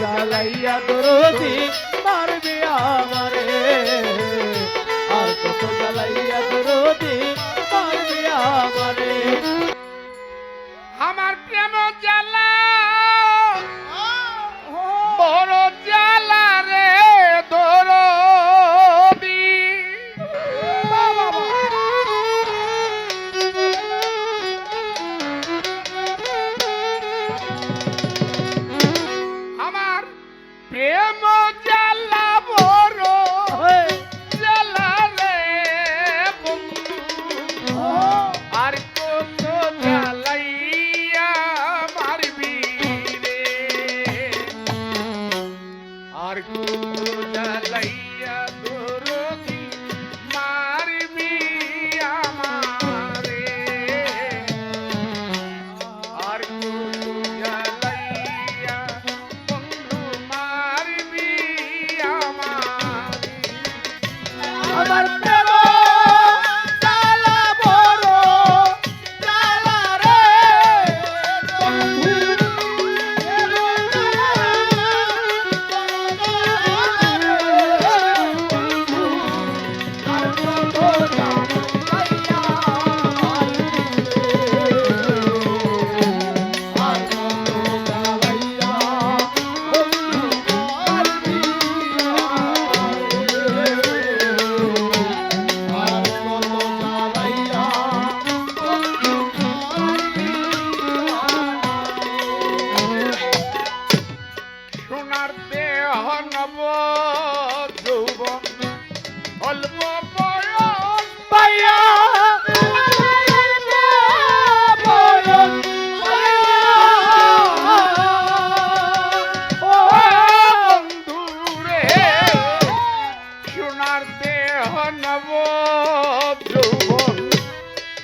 জ্বালাইয়া দরদি মারবি আমারে।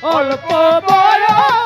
অল্প বয়স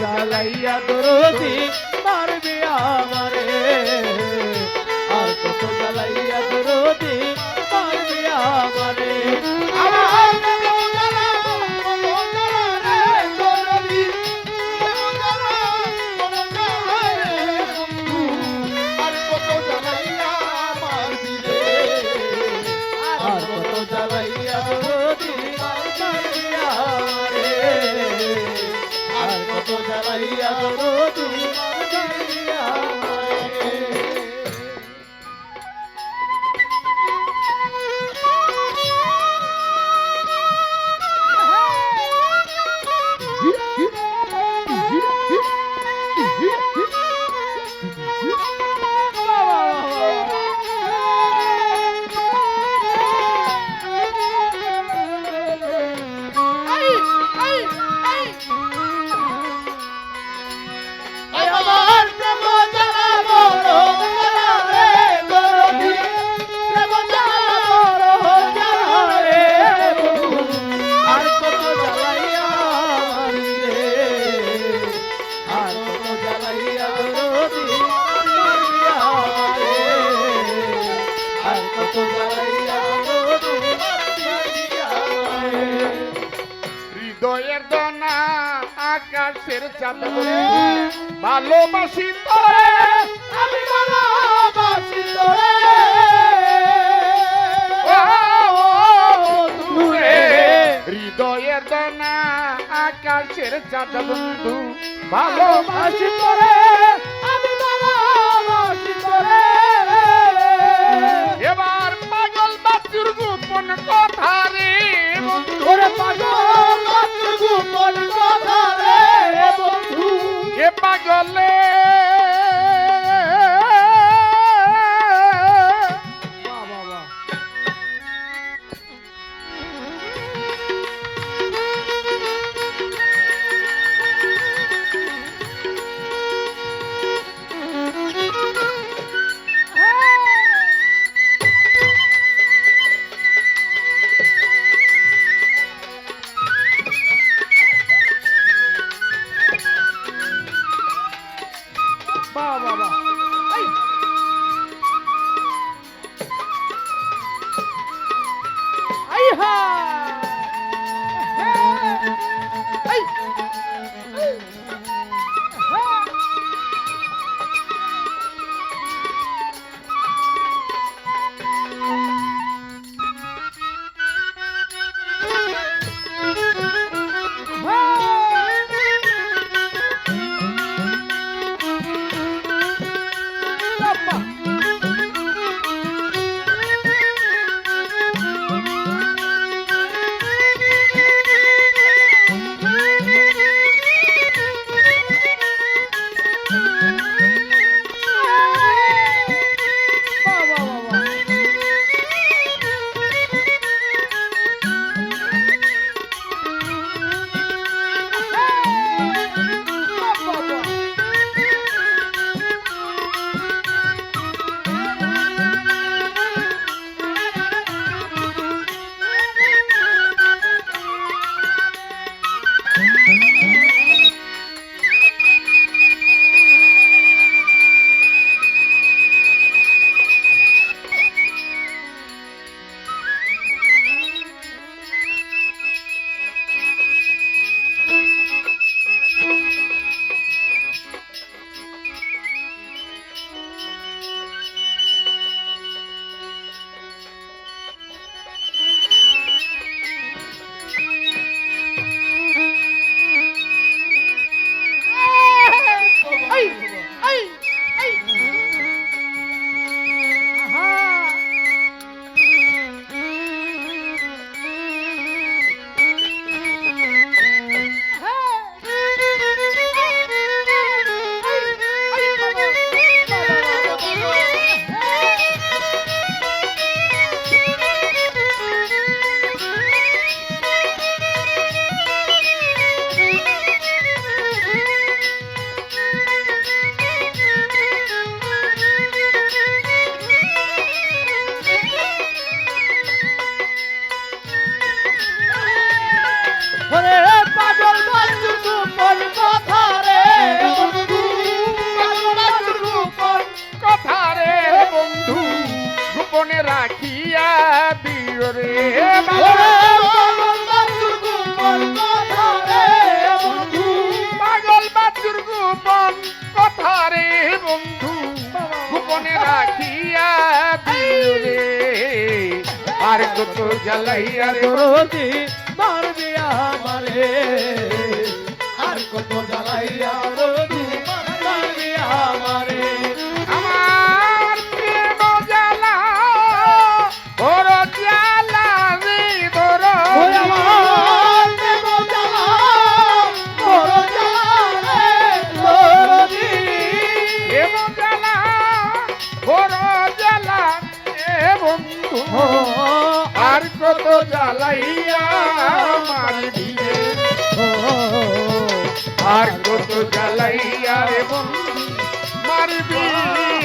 জ্বালাইয়া দরদি। জ্বালাইয়া আকাশের চাঁদ ভালোবাসি তোরে আমি ভালোবাসি তোরে। হৃদয়ের দনা আকাশের চাঁদ বন্ধু ভালোবাসি আর কত জ্বালাইয়া দরদি মারবি আমারে। আর কত জ্বালাইয়া দরদি মারবি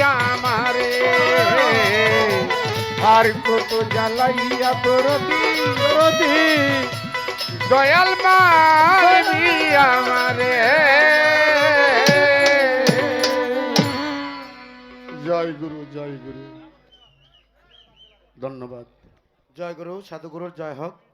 আমারে। আর কত জ্বালাইয়া দয়াল মারবি আমারে। জয় গুরু জয় গুরু। ধন্যবাদ। জয় গুরু সাধুগুরুর জয় হোক।